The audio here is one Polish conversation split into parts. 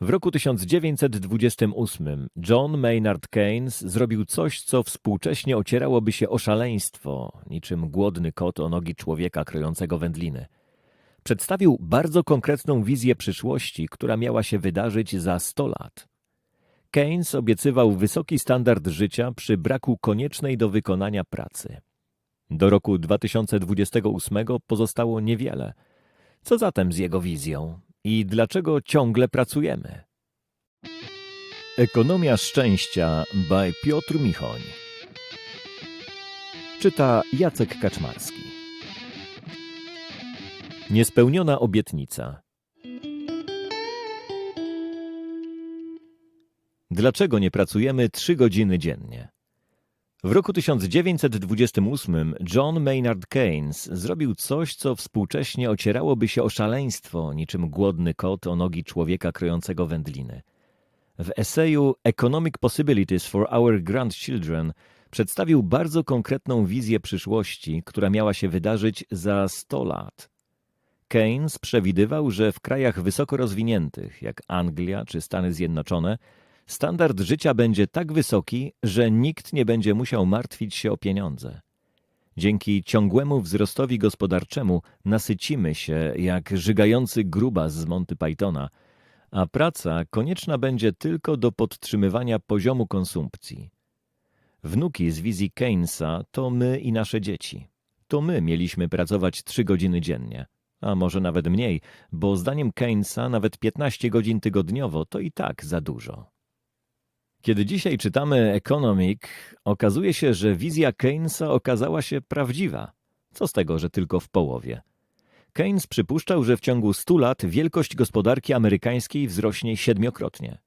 W roku 1928 John Maynard Keynes zrobił coś, co współcześnie ocierałoby się o szaleństwo, niczym głodny kot o nogi człowieka krojącego wędliny. Przedstawił bardzo konkretną wizję przyszłości, która miała się wydarzyć za 100 lat. Keynes obiecywał wysoki standard życia przy braku koniecznej do wykonania pracy. Do roku 2028 pozostało niewiele. Co zatem z jego wizją i dlaczego ciągle pracujemy? Ekonomia szczęścia by Piotr Michoń. Czyta Jacek Kaczmarski. Niespełniona obietnica. Dlaczego nie pracujemy trzy godziny dziennie? W roku 1928 John Maynard Keynes zrobił coś, co współcześnie ocierałoby się o szaleństwo, niczym głodny kot o nogi człowieka krojącego wędliny. W eseju Economic Possibilities for Our Grandchildren przedstawił bardzo konkretną wizję przyszłości, która miała się wydarzyć za 100 lat. Keynes przewidywał, że w krajach wysoko rozwiniętych, jak Anglia czy Stany Zjednoczone, standard życia będzie tak wysoki, że nikt nie będzie musiał martwić się o pieniądze. Dzięki ciągłemu wzrostowi gospodarczemu nasycimy się jak żygający grubas z Monty Pythona, a praca konieczna będzie tylko do podtrzymywania poziomu konsumpcji. Wnuki z wizji Keynesa to my i nasze dzieci. To my mieliśmy pracować trzy godziny dziennie, a może nawet mniej, bo zdaniem Keynesa nawet 15 godzin tygodniowo to i tak za dużo. Kiedy dzisiaj czytamy Economic, okazuje się, że wizja Keynesa okazała się prawdziwa. Co z tego, że tylko w połowie? Keynes przypuszczał, że w ciągu 100 lat wielkość gospodarki amerykańskiej wzrośnie siedmiokrotnie.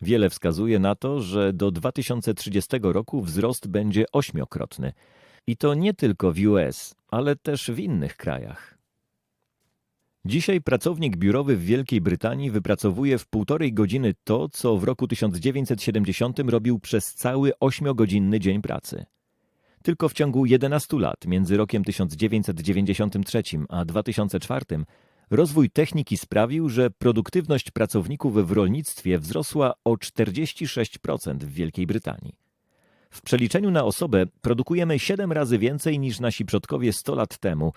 Wiele wskazuje na to, że do 2030 roku wzrost będzie ośmiokrotny. I to nie tylko w US, ale też w innych krajach. Dzisiaj pracownik biurowy w Wielkiej Brytanii wypracowuje w półtorej godziny to, co w roku 1970 robił przez cały ośmiogodzinny dzień pracy. Tylko w ciągu 11 lat, między rokiem 1993 a 2004, rozwój techniki sprawił, że produktywność pracowników w rolnictwie wzrosła o 46% w Wielkiej Brytanii. W przeliczeniu na osobę produkujemy 7 razy więcej niż nasi przodkowie 100 lat temu,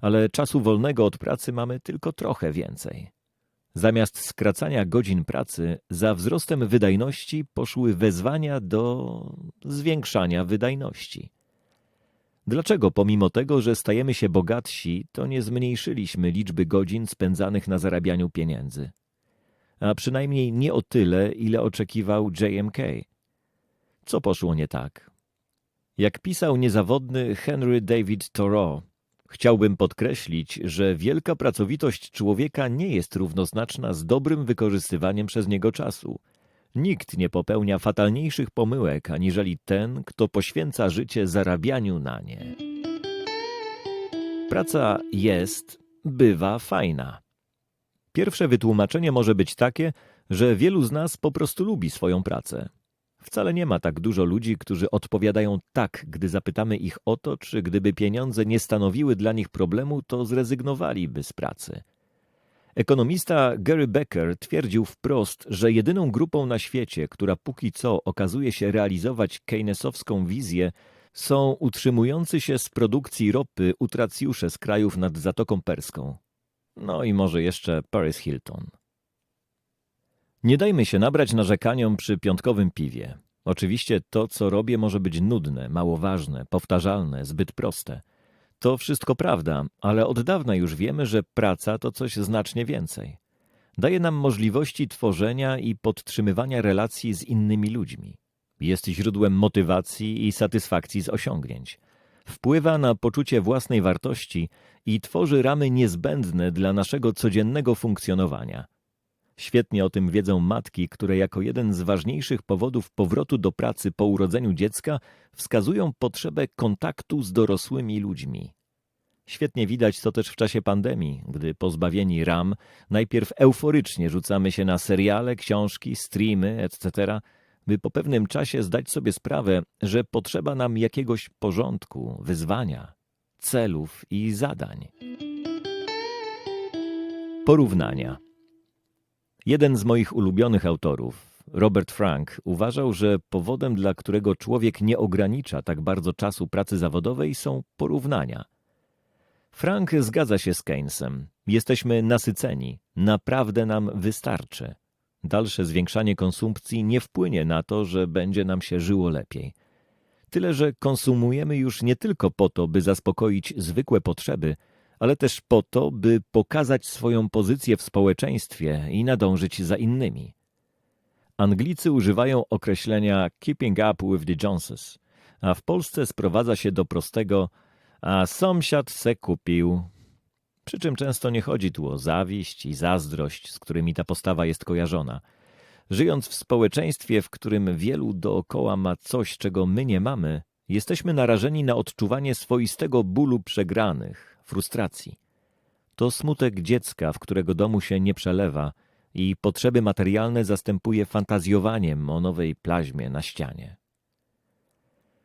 ale czasu wolnego od pracy mamy tylko trochę więcej. Zamiast skracania godzin pracy, za wzrostem wydajności poszły wezwania do zwiększania wydajności. Dlaczego pomimo tego, że stajemy się bogatsi, to nie zmniejszyliśmy liczby godzin spędzanych na zarabianiu pieniędzy? A przynajmniej nie o tyle, ile oczekiwał JMK. Co poszło nie tak? Jak pisał niezawodny Henry David Thoreau, chciałbym podkreślić, że wielka pracowitość człowieka nie jest równoznaczna z dobrym wykorzystywaniem przez niego czasu – Nikt nie popełnia fatalniejszych pomyłek, aniżeli ten, kto poświęca życie zarabianiu na nie. Praca jest, bywa fajna. Pierwsze wytłumaczenie może być takie, że wielu z nas po prostu lubi swoją pracę. Wcale nie ma tak dużo ludzi, którzy odpowiadają tak, gdy zapytamy ich o to, czy gdyby pieniądze nie stanowiły dla nich problemu, to zrezygnowaliby z pracy. Ekonomista Gary Becker twierdził wprost, że jedyną grupą na świecie, która póki co okazuje się realizować keynesowską wizję, są utrzymujący się z produkcji ropy utracjusze z krajów nad Zatoką Perską. No i może jeszcze Paris Hilton. Nie dajmy się nabrać narzekaniom przy piątkowym piwie. Oczywiście to, co robię, może być nudne, mało ważne, powtarzalne, zbyt proste – to wszystko prawda, ale od dawna już wiemy, że praca to coś znacznie więcej. Daje nam możliwości tworzenia i podtrzymywania relacji z innymi ludźmi. Jest źródłem motywacji i satysfakcji z osiągnięć. Wpływa na poczucie własnej wartości i tworzy ramy niezbędne dla naszego codziennego funkcjonowania. Świetnie o tym wiedzą matki, które jako jeden z ważniejszych powodów powrotu do pracy po urodzeniu dziecka wskazują potrzebę kontaktu z dorosłymi ludźmi. Świetnie widać to też w czasie pandemii, gdy pozbawieni ram najpierw euforycznie rzucamy się na seriale, książki, streamy, etc., by po pewnym czasie zdać sobie sprawę, że potrzeba nam jakiegoś porządku, wyzwania, celów i zadań. Porównania. Jeden z moich ulubionych autorów, Robert Frank, uważał, że powodem, dla którego człowiek nie ogranicza tak bardzo czasu pracy zawodowej, są porównania. Frank zgadza się z Keynesem. Jesteśmy nasyceni, naprawdę nam wystarczy. Dalsze zwiększanie konsumpcji nie wpłynie na to, że będzie nam się żyło lepiej. Tyle, że konsumujemy już nie tylko po to, by zaspokoić zwykłe potrzeby, ale też po to, by pokazać swoją pozycję w społeczeństwie i nadążyć za innymi. Anglicy używają określenia keeping up with the Joneses, a w Polsce sprowadza się do prostego a sąsiad se kupił. Przy czym często nie chodzi tu o zawiść i zazdrość, z którymi ta postawa jest kojarzona. Żyjąc w społeczeństwie, w którym wielu dookoła ma coś, czego my nie mamy, jesteśmy narażeni na odczuwanie swoistego bólu przegranych, frustracji. To smutek dziecka, w którego domu się nie przelewa i potrzeby materialne zastępuje fantazjowaniem o nowej plaźmie na ścianie.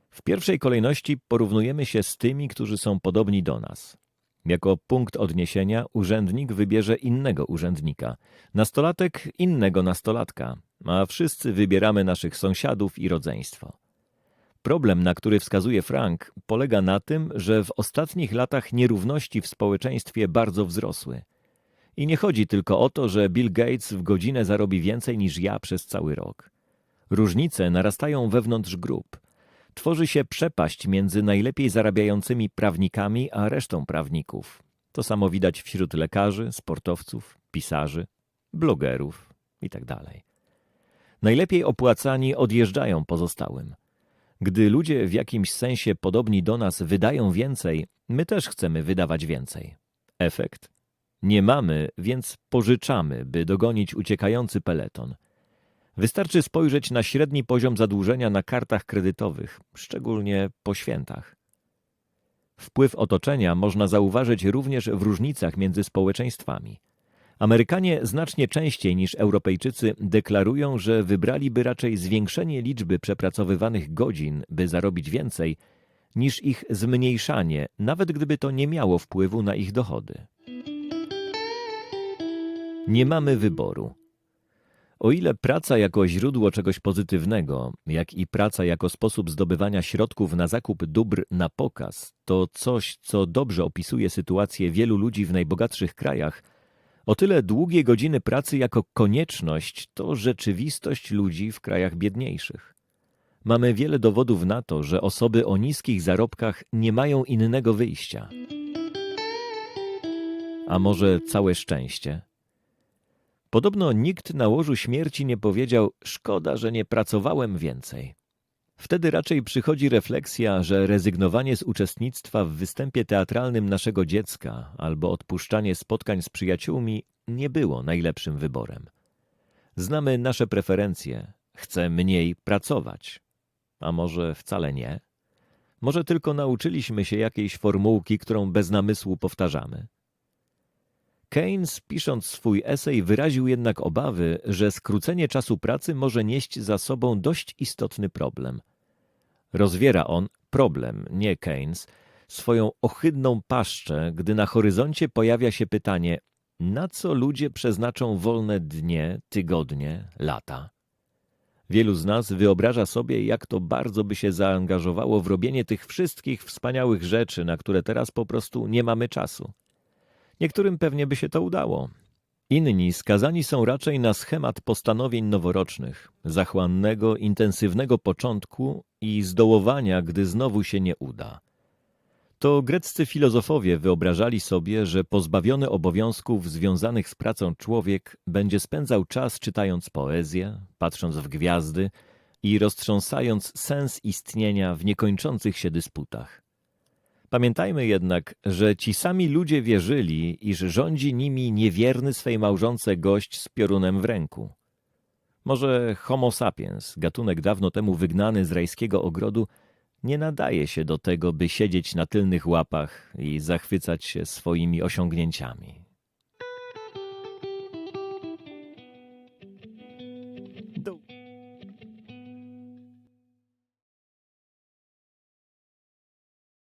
W pierwszej kolejności porównujemy się z tymi, którzy są podobni do nas. Jako punkt odniesienia urzędnik wybierze innego urzędnika, nastolatek innego nastolatka, a wszyscy wybieramy naszych sąsiadów i rodzeństwo. Problem, na który wskazuje Frank, polega na tym, że w ostatnich latach nierówności w społeczeństwie bardzo wzrosły. I nie chodzi tylko o to, że Bill Gates w godzinę zarobi więcej niż ja przez cały rok. Różnice narastają wewnątrz grup. Tworzy się przepaść między najlepiej zarabiającymi prawnikami a resztą prawników. To samo widać wśród lekarzy, sportowców, pisarzy, blogerów itd. Najlepiej opłacani odjeżdżają pozostałym. Gdy ludzie w jakimś sensie podobni do nas wydają więcej, my też chcemy wydawać więcej. Efekt? Nie mamy, więc pożyczamy, by dogonić uciekający peleton. Wystarczy spojrzeć na średni poziom zadłużenia na kartach kredytowych, szczególnie po świętach. Wpływ otoczenia można zauważyć również w różnicach między społeczeństwami. Amerykanie znacznie częściej niż Europejczycy deklarują, że wybraliby raczej zwiększenie liczby przepracowywanych godzin, by zarobić więcej, niż ich zmniejszanie, nawet gdyby to nie miało wpływu na ich dochody. Nie mamy wyboru. O ile praca jako źródło czegoś pozytywnego, jak i praca jako sposób zdobywania środków na zakup dóbr na pokaz, to coś, co dobrze opisuje sytuację wielu ludzi w najbogatszych krajach, o tyle długie godziny pracy jako konieczność to rzeczywistość ludzi w krajach biedniejszych. Mamy wiele dowodów na to, że osoby o niskich zarobkach nie mają innego wyjścia. A może całe szczęście? Podobno nikt na łożu śmierci nie powiedział: Szkoda, że nie pracowałem więcej. Wtedy raczej przychodzi refleksja, że rezygnowanie z uczestnictwa w występie teatralnym naszego dziecka albo odpuszczanie spotkań z przyjaciółmi nie było najlepszym wyborem. Znamy nasze preferencje, chcę mniej pracować. A może wcale nie? Może tylko nauczyliśmy się jakiejś formułki, którą bez namysłu powtarzamy. Keynes, pisząc swój esej, wyraził jednak obawy, że skrócenie czasu pracy może nieść za sobą dość istotny problem. Rozwiera on problem, nie Keynes, swoją ohydną paszczę, gdy na horyzoncie pojawia się pytanie, na co ludzie przeznaczą wolne dnie, tygodnie, lata. Wielu z nas wyobraża sobie, jak to bardzo by się zaangażowało w robienie tych wszystkich wspaniałych rzeczy, na które teraz po prostu nie mamy czasu. Niektórym pewnie by się to udało. Inni skazani są raczej na schemat postanowień noworocznych, zachłannego, intensywnego początku i zdołowania, gdy znowu się nie uda. To greccy filozofowie wyobrażali sobie, że pozbawiony obowiązków związanych z pracą człowiek będzie spędzał czas czytając poezję, patrząc w gwiazdy i roztrząsając sens istnienia w niekończących się dysputach. Pamiętajmy jednak, że ci sami ludzie wierzyli, iż rządzi nimi niewierny swej małżonce gość z piorunem w ręku. Może Homo sapiens, gatunek dawno temu wygnany z rajskiego ogrodu, nie nadaje się do tego, by siedzieć na tylnych łapach i zachwycać się swoimi osiągnięciami.